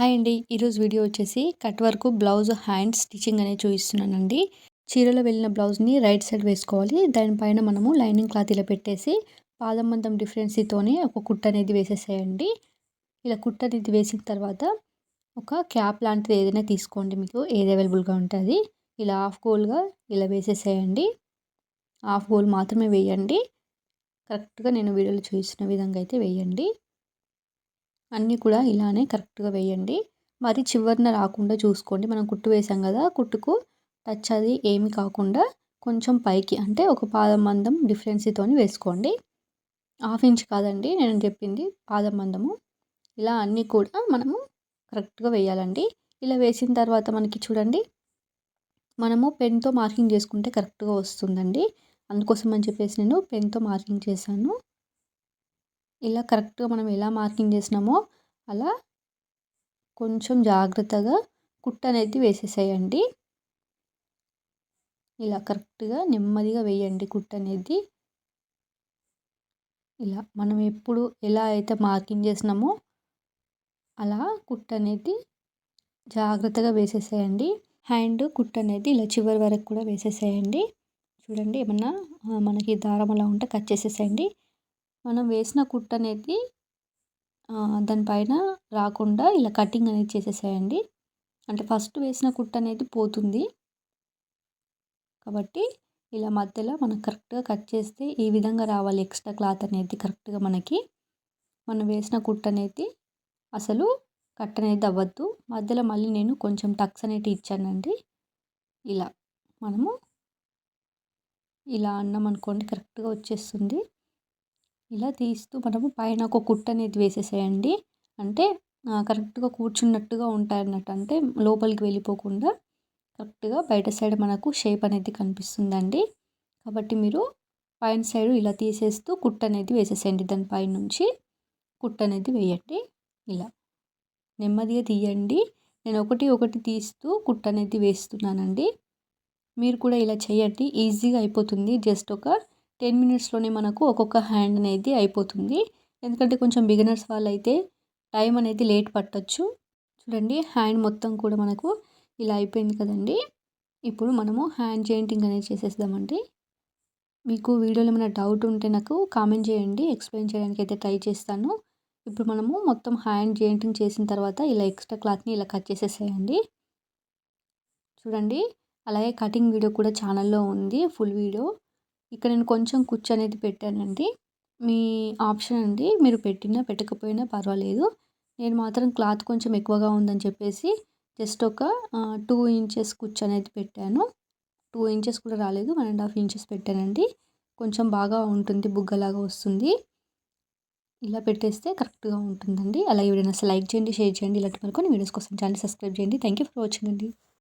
Hi అండి. ఈరోజు video వచ్చేసి cut work blouse hand stitching అనేది చూపిస్తున్నానండి. చీరలో వెళ్ళిన బ్లౌజ్ని రైట్ సైడ్ వేసుకోవాలి. దానిపైన మనము లైనింగ్ క్లాత్ ఇలా పెట్టేసి పాదం మందం డిఫరెన్సీతోనే ఒక కుట్ అనేది వేసేసేయండి. ఇలా కుట్ అనేది వేసిన తర్వాత ఒక క్యాప్ లాంటిది ఏదైనా తీసుకోండి మీకు. ఏది అవైలబుల్గా ఉంటుంది. ఇలా హాఫ్ గోల్గా ఇలా వేసేసేయండి. హాఫ్ గోల్ మాత్రమే వేయండి. కరెక్ట్గా నేను వీడియోలో చూసిన విధంగా అయితే వేయండి. అన్నీ కూడా ఇలానే కరెక్ట్గా వేయండి. మరి చివరిన రాకుండా చూసుకోండి. మనం కుట్టు వేసాం కదా కుట్టుకు టచ్ అది ఏమి కాకుండా కొంచెం పైకి అంటే ఒక పాదం మందం డిఫరెన్స్తో వేసుకోండి. హాఫ్ ఇంచ్ కాదండి నేను చెప్పింది పాదం మందము. ఇలా అన్నీ కూడా మనము కరెక్ట్గా వేయాలండి. ఇలా వేసిన తర్వాత మనకి చూడండి మనము పెన్తో మార్కింగ్ చేసుకుంటే కరెక్ట్గా వస్తుందండి. అందుకోసం అని చెప్పేసి నేను పెన్తో మార్కింగ్ చేశాను. ఇలా కరెక్ట్గా మనం ఎలా మార్కింగ్ చేసినామో అలా కొంచెం జాగ్రత్తగా కుట్ట అనేది వేసేసేయండి. ఇలా కరెక్ట్గా నెమ్మదిగా వేయండి కుట్ట అనేది. ఇలా మనం ఎప్పుడు ఎలా అయితే మార్కింగ్ చేసినామో అలా కుట్ట అనేది జాగ్రత్తగా వేసేసేయండి. హ్యాండ్ కుట్ట అనేది ఇలా చివరి వరకు కూడా వేసేసేయండి. చూడండి ఏమన్నా మనకి దారం అలా ఉంటే కట్ చేసేసేయండి. మనం వేసిన కుట్ట అనేది దానిపైన రాకుండా ఇలా కటింగ్ అనేది చేసేసేయండి. అంటే ఫస్ట్ వేసిన కుట్ట అనేది పోతుంది. కాబట్టి ఇలా మధ్యలో మనం కరెక్ట్గా కట్ చేస్తే ఈ విధంగా రావాలి. ఎక్స్ట్రా క్లాత్ అనేది కరెక్ట్గా మనకి. మనం వేసిన కుట్ట అనేది అసలు కట్ అనేది అవ్వద్దు. మధ్యలో మళ్ళీ నేను కొంచెం టక్స్ అనేది ఇచ్చానండి. ఇలా మనము ఇలా అన్నాం అనుకోండి కరెక్ట్గా వచ్చేస్తుంది. ఇలా తీస్తూ మనము పైన ఒక కుట్ట అనేది వేసేసేయండి. అంటే కరెక్ట్గా కూర్చున్నట్టుగా ఉంటాయి అన్నట్టు అంటే లోపలికి వెళ్ళిపోకుండా కరెక్ట్గా బయట సైడ్ మనకు షేప్ అనేది కనిపిస్తుందండి. కాబట్టి మీరు పైన సైడ్ ఇలా తీసేస్తూ కుట్ట అనేది వేసేసేయండి. దాని పైన నుంచి కుట్ట అనేది వేయండి. ఇలా. నెమ్మదిగా తీయండి. నేను ఒకటి ఒకటి తీస్తూ కుట్ట అనేది వేస్తున్నానండి. మీరు కూడా ఇలా చేయండి. ఈజీగా అయిపోతుంది. జస్ట్ ఒక టెన్ మినిట్స్లోనే మనకు ఒక్కొక్క హ్యాండ్ అనేది అయిపోతుంది. ఎందుకంటే కొంచెం బిగినర్స్ వాళ్ళు అయితే టైం అనేది లేట్ పట్టచ్చు. చూడండి హ్యాండ్ మొత్తం కూడా మనకు ఇలా అయిపోయింది కదండి. ఇప్పుడు మనము హ్యాండ్ జెయింటింగ్ అనేది చేసేద్దామండి. మీకు వీడియోలో ఏమైనా డౌట్ ఉంటే నాకు కామెంట్ చేయండి ఎక్స్ప్లెయిన్ చేయడానికి అయితే ట్రై చేస్తాను. ఇప్పుడు మనము మొత్తం హ్యాండ్ జెయింటింగ్ చేసిన తర్వాత ఇలా ఎక్స్ట్రా క్లాత్ని ఇలా కట్ చేసేసేయండి. చూడండి అలాగే కటింగ్ వీడియో కూడా ఛానల్లో ఉంది ఫుల్ వీడియో. ఇక్కడ నేను కొంచెం కుచ్చు అనేది పెట్టానండి. మీ ఆప్షన్ అండి. మీరు పెట్టినా పెట్టకపోయినా పర్వాలేదు. నేను మాత్రం క్లాత్ కొంచెం ఎక్కువగా ఉందని చెప్పేసి జస్ట్ ఒక టూ ఇంచెస్ కుచ్చు అనేది పెట్టాను. టూ ఇంచెస్ కూడా రాలేదు. వన్ అండ్ హాఫ్ ఇంచెస్ పెట్టానండి. కొంచెం బాగా ఉంటుంది. బుగ్గలాగా వస్తుంది. ఇలా పెట్టేస్తే కరెక్ట్గా ఉంటుందండి. అలా ఎవరైనా లైక్ చేయండి షేర్ చేయండి. ఇలాంటి మరికొన్ని వీడియోస్ కోసం ఛానల్ సబ్స్క్రైబ్ చేయండి. థ్యాంక్ యూ ఫర్ వాచింగ్ అండి.